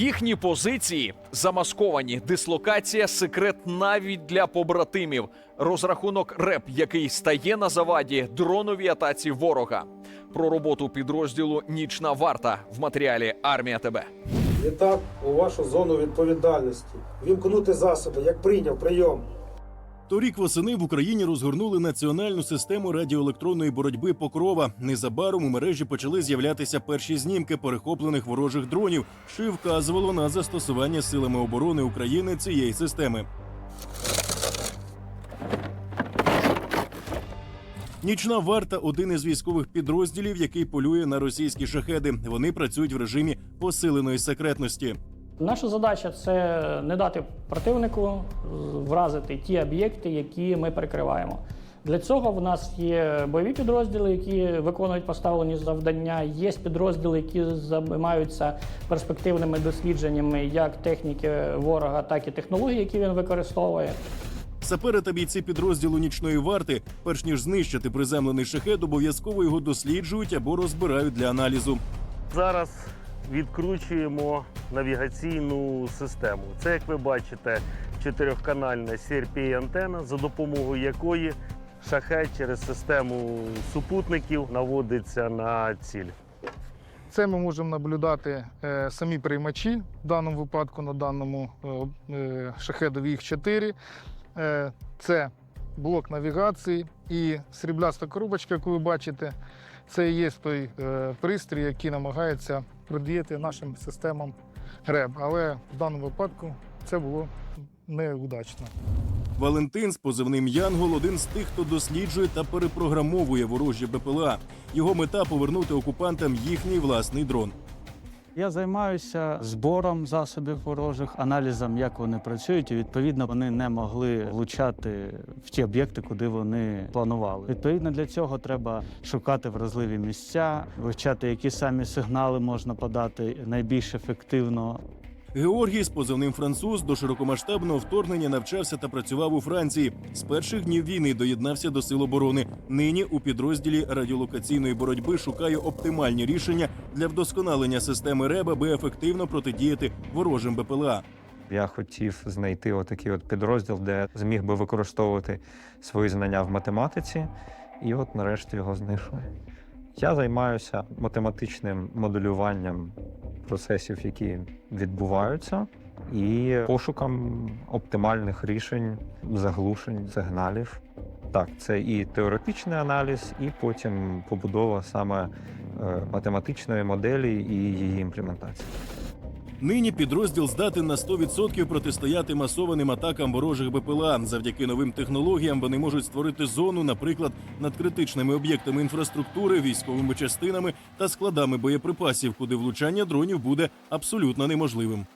Їхні позиції замасковані. Дислокація секрет навіть для побратимів. Розрахунок РЕП, який стає на заваді дроновій атаці ворога. Про роботу підрозділу Нічна варта в матеріалі Армія ТБ. Відтак у вашу зону відповідальності. Вімкнути засоби, як прийняв прийом. Торік восени в Україні розгорнули національну систему радіоелектронної боротьби Покрова. Незабаром у мережі почали з'являтися перші знімки перехоплених ворожих дронів, що й вказувало на застосування силами оборони України цієї системи. Нічна варта один із військових підрозділів, який полює на російські шахеди. Вони працюють в режимі посиленої секретності. Наша задача це не дати противнику вразити ті об'єкти, які ми перекриваємо. Для цього в нас є бойові підрозділи, які виконують поставлені завдання. Є підрозділи, які займаються перспективними дослідженнями як техніки ворога, так і технологій, які він використовує. Сапери та бійці підрозділу нічної варти, перш ніж знищити приземлений шахет, обов'язково його досліджують або розбирають для аналізу. Зараз відкручуємо навігаційну систему. Це, як ви бачите, чотирьохканальна crpa антена за допомогою якої шахет через систему супутників наводиться на ціль. Це ми можемо наблюдати е, самі приймачі в даному випадку на даному е, е, шахедові їх 4. Е, це блок навігації і срібляста коробочка, яку ви бачите. Це і є той пристрій, який намагається продіяти нашим системам РЕБ. Але в даному випадку це було неудачно. Валентин з позивним Янгол один з тих, хто досліджує та перепрограмовує ворожі БПЛА. Його мета повернути окупантам їхній власний дрон. Я займаюся збором засобів ворожих, аналізом, як вони працюють, і відповідно вони не могли влучати в ті об'єкти, куди вони планували. Відповідно, для цього треба шукати вразливі місця, вивчати, які самі сигнали можна подати найбільш ефективно. Георгій з позивним француз до широкомасштабного вторгнення навчався та працював у Франції. З перших днів війни доєднався до сил оборони. Нині у підрозділі радіолокаційної боротьби шукає оптимальні рішення для вдосконалення системи РЕБ, аби ефективно протидіяти ворожим БПЛА. Я хотів знайти отакий от підрозділ, де зміг би використовувати свої знання в математиці, і от нарешті його знайшли. Я займаюся математичним моделюванням процесів, які відбуваються, і пошуком оптимальних рішень, заглушень, сигналів. Так, це і теоретичний аналіз, і потім побудова саме е, математичної моделі і її імплементація. Нині підрозділ здатен на 100% протистояти масованим атакам ворожих БПЛА. Завдяки новим технологіям вони можуть створити зону, наприклад, над критичними об'єктами інфраструктури, військовими частинами та складами боєприпасів, куди влучання дронів буде абсолютно неможливим.